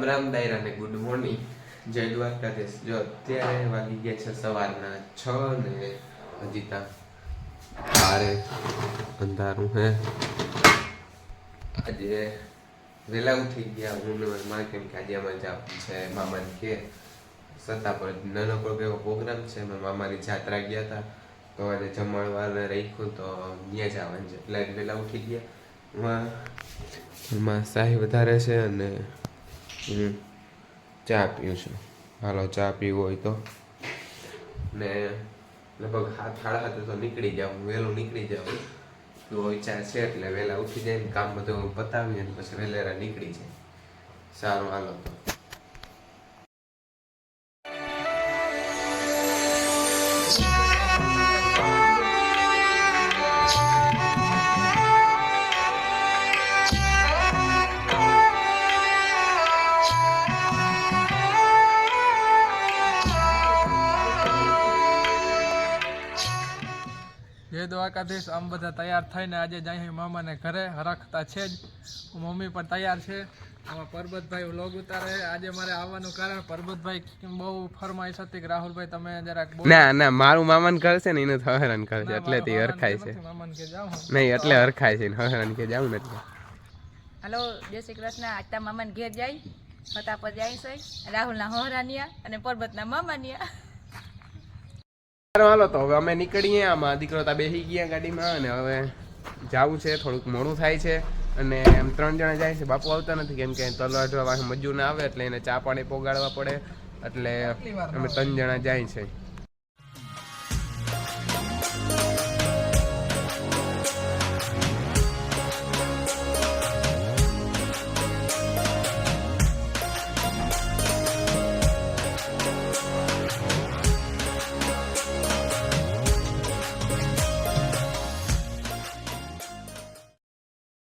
રામ રામ દાયરા ને good morning, જય દ્વારકાધીશ. જો અત્યારે વાગી ગયા છે સવારના છ ને હજી તા બારે અંધારું હે. આજે વહેલા ઉઠી ગયા, હું ને માં કેમ કે આજે અમારે જવાનું છે, મામાની કે સત્તા પર નાનકડો એવો પ્રોગ્રામ છે, અમે મામાની જાત્રા ગયા હતા તો આજે જમણવાર રાખ્યું તો ત્યાં જવાનું છે. એટલે વહેલા ઉઠી ગયા. એમાં શાહી વધારે છે અને ચા પીવું છું. હાલો, ચા પીવું હોય તો. ને લગભગ હાથ સાડા હાથે તો નીકળી જાઉં, વહેલું નીકળી જાઉં. તો વિચાર છે એટલે વહેલા ઉઠી જાય કામ બધું પતાવી અને પછી વહેલેરા નીકળી જાય. સારું, હાલો તો. જય દ્વારકાધીશ આમ બધા તૈયાર થઈને આજે જાય મામાને ઘરે. હરખતા છે જ. મમ્મી પણ તૈયાર છે. આમાં પરબતભાઈ વ્લોગ ઉતારે આજે મારે આવવાનું કારણ પરબતભાઈ બહુ ફરમાઈશ હતી કે રાહુલભાઈ તમે જરાક ના ના મારું મામાન ઘર છે ને એનું હરણ કરે છે. એટલે તે હરખાય છે. મામાન કે જાઓ નહીં એટલે હરખાય છે હરણ કે જાઉં ને એટલે. હલો જય શ્રી કૃષ્ણ. આજતા મામાન ઘેર જાય. ફટાફટ જાય છે. રાહુલના હોહરાનિયા અને પર્વતના મામાનિયા. હાલો તો હવે અમે નીકળીએ. આમાં દીકરો તા બેસી ગયા ગાડીમાં અને હવે જવું છે થોડુંક મોડું થાય છે. અને એમ ત્રણ જણા જાય છે બાપુ આવતા નથી કેમ કે તલવાઢવા મજૂર ના આવે એટલે એને ચા પાણી પોગાડવા પડે. એટલે અમે ત્રણ જણા જાય છે.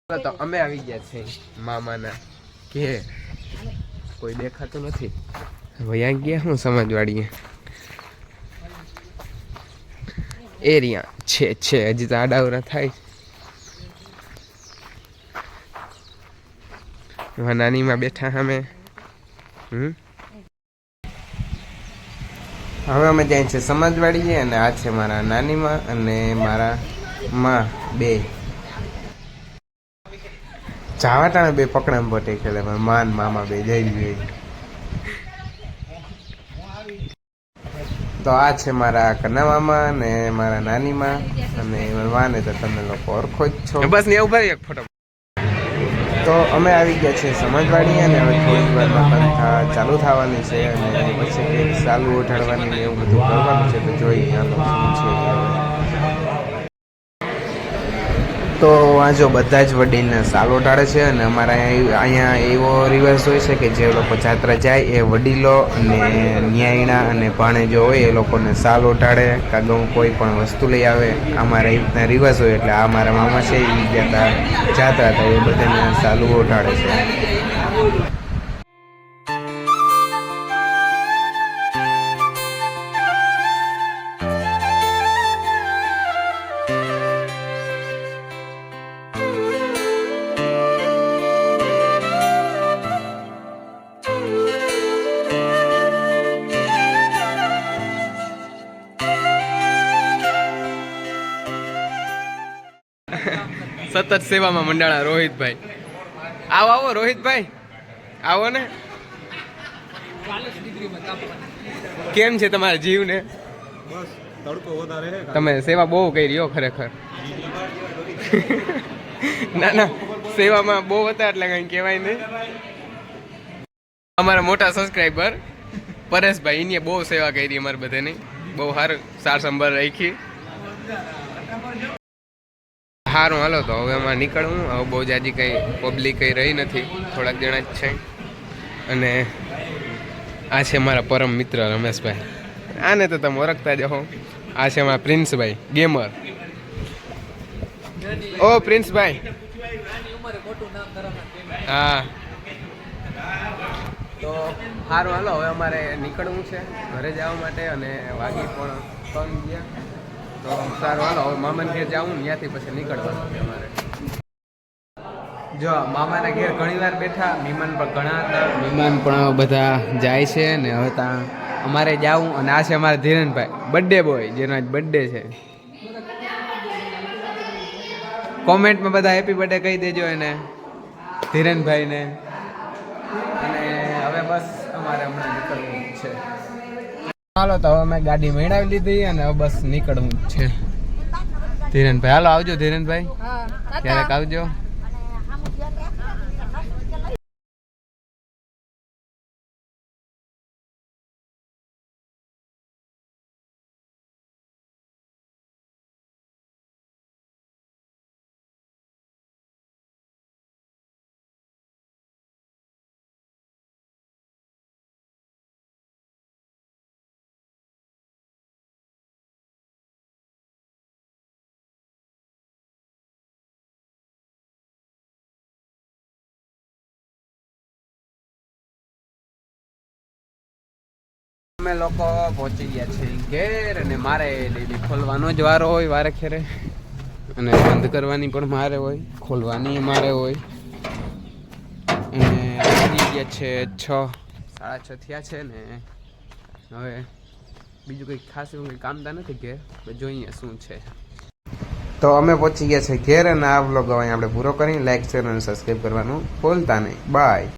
તો અમે આવી ગયા છે મામાના કે કોઈ દેખાતું નથી. વયા ગયા હું સમજવાડીએ. એરિયા છે છે. હજી તો આડાવરા થાય. નાનીમાં બેઠા અમે. હમ? હવે અમે જાય છે સમાજવાડીએ અને આ છે મારા નાનીમાં અને મારા માં બે. ચાવાટાણે બે પકડામ પટે ખેલે માન મામા બે જઈ જઈ તો આ છે મારા કના મામા ને મારા નાની માં અને વાને તો તમે લોકો ઓળખો જ છો. બસ ને એવું એક ફોટો. તો અમે આવી ગયા છે સમાજવાડી અને હવે થોડી વારમાં પંથા ચાલુ થવાની છે અને પછી કંઈક ચાલુ ઉઠાડવાની એવું બધું કરવાનું છે તો જોઈએ હાલો શું છે. તો આ જો બધા જ વડીલને સાલો ટાળે છે અને અમારા અહીંયા એવો રિવાજ હોય છે કે જે લોકો જાત્રા જાય એ વડીલો અને ન્યાયણા અને ભાણેજો હોય એ લોકોને સાલો ટાળે કાં કોઈ પણ વસ્તુ લઈ આવે, અમારા એ રીતના રિવાજ હોય એટલે આ મારા મામા છે એ ગયા હતા જાત્રા હતા એ બધાને સાલુઓ ટાળે છે. સતત સેવામાં મંડાણા રોહિતભાઈ. આવો આવો રોહિતભાઈ. આવો ને. કેમ છે તમારા જીવને? તમે સેવા બહુ કરી રહ્યો ખરેખર. ના ના સેવામાં બહુ હતા એટલે કઈ કહેવાય નહીં. અમારા મોટા સબસ્ક્રાઈબર પરેશભાઈ એની બહુ સેવા કરી અમારે બધાની. બહુ સારું સાર સંભાળ રાખી. સારું હાલો તો હવે એમાં નીકળવું હવે બહુ જાજી કંઈ પબ્લિક કંઈ રહી નથી. થોડાક જણા જ છે. અને આ છે મારા પરમ મિત્ર રમેશભાઈ. આને તો તમે ઓળખતા જ હો. આ છે મારા પ્રિન્સભાઈ ગેમર ઓ, પ્રિન્સભાઈ. હા. તો સારું હાલો, હવે અમારે નીકળવું છે. ઘરે જવા માટે અને વાગી પણ ત્રણ ગયા. તો સારું. હાલો, હવે મામાને ઘેર જાઉં ને ત્યાંથી પછી નીકળવાનું છે અમારે. જો, મામાના ઘેર ઘણી વાર બેઠા, મહેમાન પણ ઘણા હતા. મહેમાન પણ બધા જાય છે ને હવે ત્યાં અમારે જાવું અને આ છે અમારા ધીરનભાઈ. બર્થડે બોય જેનો આજ બર્થડે છે. કોમેન્ટમાં બધા હેપી બર્થડે કહી દેજો એને, ધીરનભાઈને. અને હવે બસ અમારે હમણાં નીકળવું છે. હાલો તો હવે મેં ગાડી મેળવી લીધી અને હવે બસ નીકળવું છે. ધીરેનભાઈ હાલો આવજો ધીરેનભાઈ. ક્યારેક આવજો. અમે લોકો પહોંચી ગયા છે ઘેર અને મારે ડેલી ખોલવાનો જ વારો હોય વારે ખેરે અને બંધ કરવાની પણ મારે હોય, ખોલવાની મારે હોય. અને આવી ગયા છે છ, સાડા છ થયા છે ને. હવે બીજું કંઈ ખાસ એવું કંઈ કામતા નથી ઘેર જોઈએ શું છે. તો અમે પહોંચી ગયા છે ઘેર અને આ બ્લોગ હવે આપણે પૂરો કરી લાઈક શેર અને સબસ્ક્રાઈબ કરવાનું ભૂલતા નહીં. બાય